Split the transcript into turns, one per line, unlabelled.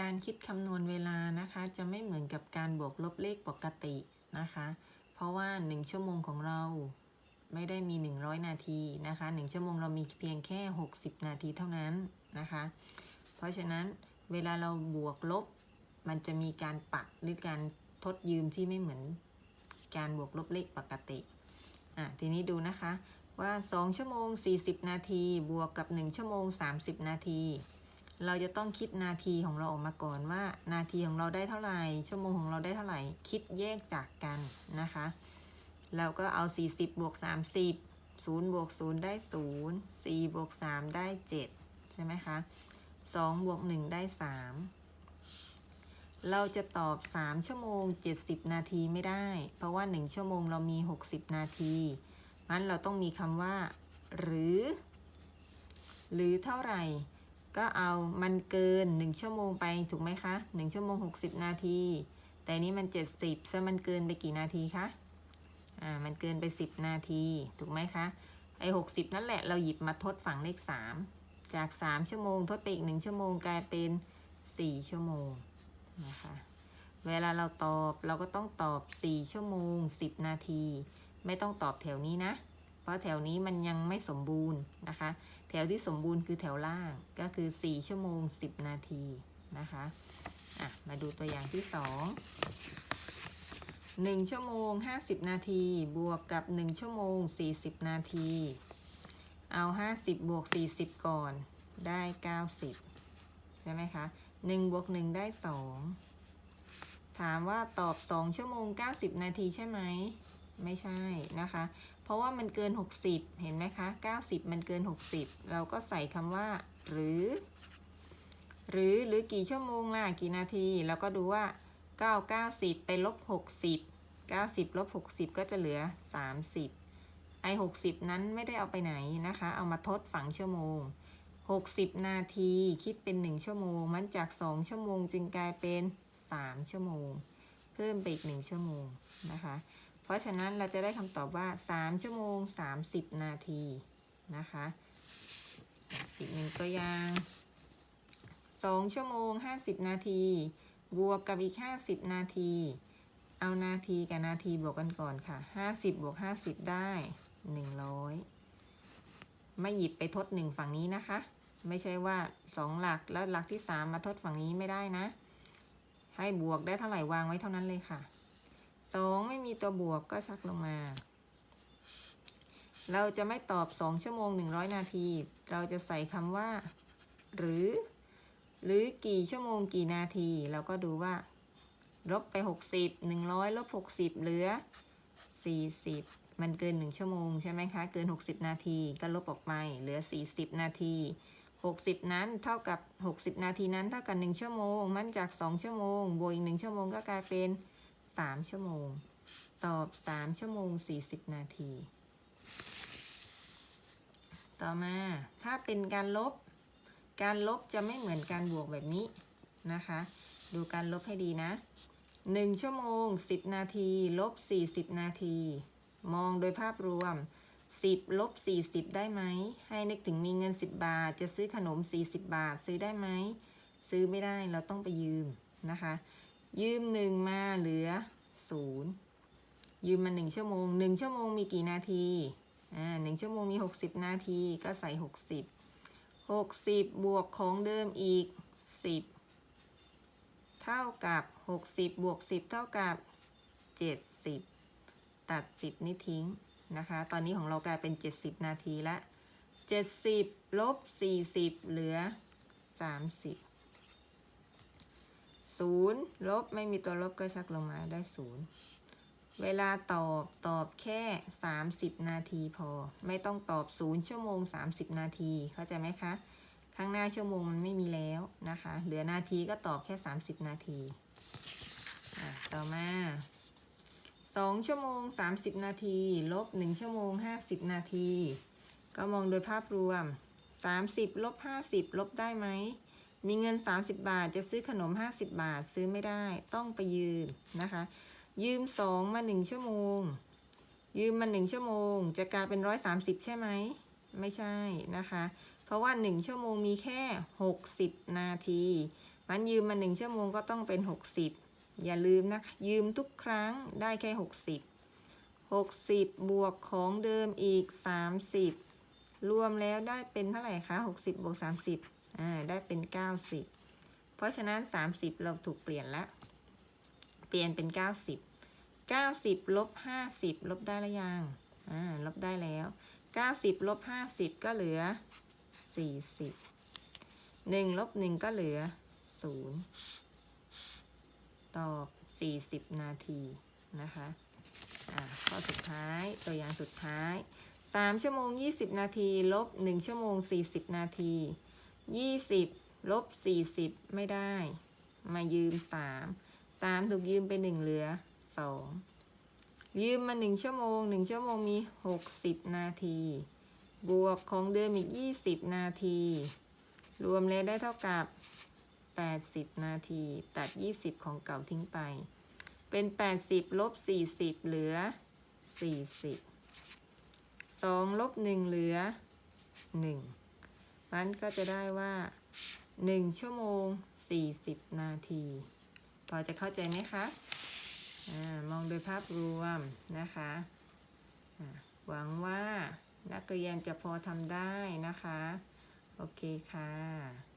การคิดคำนวณเวลานะคะ จะไม่เหมือนกับการบวกลบเลขปกตินะคะ เพราะว่า 1 ชั่วโมงของเราไม่ได้มี 100 นาทีนะคะ 1 ชั่วโมงเรามีเพียงแค่ 60 นาทีเท่านั้นนะคะ เพราะฉะนั้นเวลาเราบวกลบ มันจะมีการปักหรือการทดยืมที่ไม่เหมือนการบวกลบเลขปกติอะทีนี้ดูนะคะว่า 2 ชั่วโมง 40 นาที บวกกับ 1 ชั่วโมง 30 นาที เราจะต้องคิดนาทีของเราออกมาก่อนว่า นาทีของเราได้เท่าไหร่ ชั่วโมงของเราได้เท่าไหร่ คิดแยกจากกันนะคะแล้วก็เอา 40บวก30 0บวก0ได้ 0 4บวก3ได้ 7 ใช่ไหมคะ2บวก1ได้ 3 เราจะตอบ 3 ชั่วโมง 70 นาทีไม่ได้ เพราะว่า 1 ชั่วโมงเรามี 60 นาทีมันเราต้องมีคำว่า หรือ หรือเท่าไหร่ ก็เอามันเกิน 1 ชั่วโมงไปถูกไหมคะ 1 ชั่วโมง 60 นาที แต่นี้มัน 70ซะมันเกินไปกี่นาทีคะ อ่า มันเกินไป 10 นาที ถูกไหมคะ ไอ้60 นั่นแหละ เราหยิบมาทดฝั่งเลข 3 จาก 3 ชั่วโมง ทดไปอีก 1 ชั่วโมงกลายเป็น 4 ชั่วโมงนะคะ เวลาเราตอบเราก็ต้องตอบ 4 ชั่วโมง 10 นาที ไม่ต้องตอบแถวนี้นะ ราะแถวนี้มันยังไม่สมบูรณ์นะคะ แถวที่สมบูรณ์คือแถวล่างก็คือ 4 ชั่วโมง 10 นาทีนะคะอะมาดูตัวอย่างที่ 2 1 ชั่วโมง 50 นาที บวกกับ 1 ชั่วโมง 40 นาที เอา 50 บวก 40 ก่อนได้ 90 ใช่ไหมคะ1บวก1ได้ 2 ถามว่าตอบ 2 ชั่วโมง 90 นาทีใช่ไหม ไม่ใช่นะคะ เพราะว่ามันเกิน 60 เห็นไหมคะ 90 มันเกิน 60 เราก็ใส่คำว่า หรือ หรือหรือกี่ชั่วโมงล่ะ กี่นาที แล้วก็ดูว่า 9 90 ไปลบ 60 90ลบ60 ก็จะเหลือ 30 ไอ้60 นั้นไม่ได้เอาไปไหนนะคะ เอามาทดฝังชั่วโมง 60 นาทีคิดเป็น 1 ชั่วโมง มันจาก 2 ชั่วโมงจึงกลายเป็น 3 ชั่วโมง เพิ่มไปอีก 1 ชั่วโมงนะคะ เพราะฉะนั้นเราจะได้คำตอบว่า 3 ชั่วโมง 30 นาทีนะคะ อีกหนึ่งตัวอย่าง 2 ชั่วโมง 50 นาที บวกกับอีก 50 นาที เอานาทีกับนาทีบวกกันก่อนค่ะ 50 บวก 50 ได้ 100 ไม่หยิบไปทด 1 ฝั่งนี้นะคะ ไม่ใช่ว่า 2 หลักแล้วหลักที่ 3 มาทดฝั่งนี้ไม่ได้นะ ให้บวกได้เท่าไหร่วางไว้เท่านั้นเลยค่ะ 2ไม่มีตัวบวกก็ชักลงมา เราจะไม่ตอบ2ชั่วโมง100นาที เราจะใส่คำว่า หรือ หรือกี่ชั่วโมงกี่นาที เราก็ดูว่า ลบไป60 100ลบ60เหลือ40มันเกิน1ชั่วโมงใช่ไหมคะ เกิน60นาทีก็ลบออกไปเหลือ40นาที60 นั้นเท่ากับ 60 นาทีนั้นเท่ากับ 1 ชั่วโมง มันจาก 2 ชั่วโมง บวกอีก 1 ชั่วโมงก็กลายเป็น 3ชั่วโมง ตอบ3ชั่วโมง40นาที ต่อมาถ้าเป็นการลบ การลบจะไม่เหมือนการบวกแบบนี้นะคะ ดูการลบให้ดีนะ1ชั่วโมง10นาที ลบ40นาที มองโดยภาพรวม10ลบ40ได้ไหม ให้นึกถึงมีเงิน10บาท จะซื้อขนม40บาท ซื้อได้ไหม ซื้อไม่ได้เราต้องไปยืมนะคะ ยืม1มาเหลือ0ยืมมา1ชั่วโมง1ชั่วโมงมีกี่นาที อ่า1ชั่วโมงมี60นาทีก็ใส่60 60บวกของเดิมอีก10เท่ากับ60บวก10เท่ากับ70ตัด10นี่ทิ้งนะคะ ตอนนี้ของเรากลายเป็น70นาทีละ70ลบ40เหลือ 30 0ลบไม่มีตัวลบก็ชักลงมาได้0เวลาตอบตอบแค่ 30 นาทีพอ ไม่ต้องตอบ 0 ชั่วโมง 30 นาที เข้าใจไหมคะ ข้างหน้าชั่วโมงมันไม่มีแล้วนะคะ เหลือนาทีก็ตอบแค่ 30 นาทีต่อมา 2 ชั่วโมง 30 นาที ลบ 1 ชั่วโมง 50 นาที ก็มองโดยภาพรวม 30 ลบ 50 ลบได้ไหม มีเงิน 30 บาท จะซื้อขนม 50 บาทซื้อไม่ได้ ต้องไปยืมนะคะ ยืม 2 มา 1 ชั่วโมง ยืมมา 1 ชั่วโมง จะกลายเป็น 130 ใช่ไหม ไม่ใช่นะคะ เพราะว่า 1 ชั่วโมงมีแค่ 60 นาที มันยืมมาหนึ่งชั่วโมงก็ต้องเป็นหกสิบอย่าลืมนะคะ ยืมทุกครั้งได้แค่หกสิบหกสิบบวกของเดิมอีกสามสิบรวมแล้วได้เป็นเท่าไหร่คะหกสิบบวกสามสิบ อ่าได้เป็นเก้าสิบเพราะฉะนั้นสามสิบเราถูกเปลี่ยนละ เปลี่ยนเป็นเก้าสิบเก้าสิบลบห้าสิบลบได้หรือยัง อ่า ลบได้แล้วเก้าสิบลบห้าสิบก็เหลือสี่สิบหนึ่งลบหนึ่งก็เหลือศูนย์ตอบสี่สิบนาที นะคะ อ่า ข้อสุดท้าย ตัวอย่างสุดท้ายสามชั่วโมงยี่สิบนาที ลบหนึ่งชั่วโมงสี่สิบนาที ยี่สิบลบสี่สิบไม่ได้ มายืมสามสามถูกยืมไปหนึ่งเหลือสองยืมมาหนึ่งชั่วโมงหนึ่งชั่วโมงมีหกสิบนาที บวกของเดิมอีกยี่สิบนาที รวมแล้วได้เท่ากับแปดสิบนาที ตัดยี่สิบของเก่าทิ้งไป เป็นแปดสิบลบสี่สิบเหลือสี่สิบสองลบหนึ่งเหลือหนึ่ง มันก็จะได้ว่าหนึ่งชั่วโมงสี่สิบนาที พอจะเข้าใจไหมคะอะมองโดยภาพรวมนะคะะหวังว่านักเรียนจะพอทำได้นะคะ โอเคค่ะ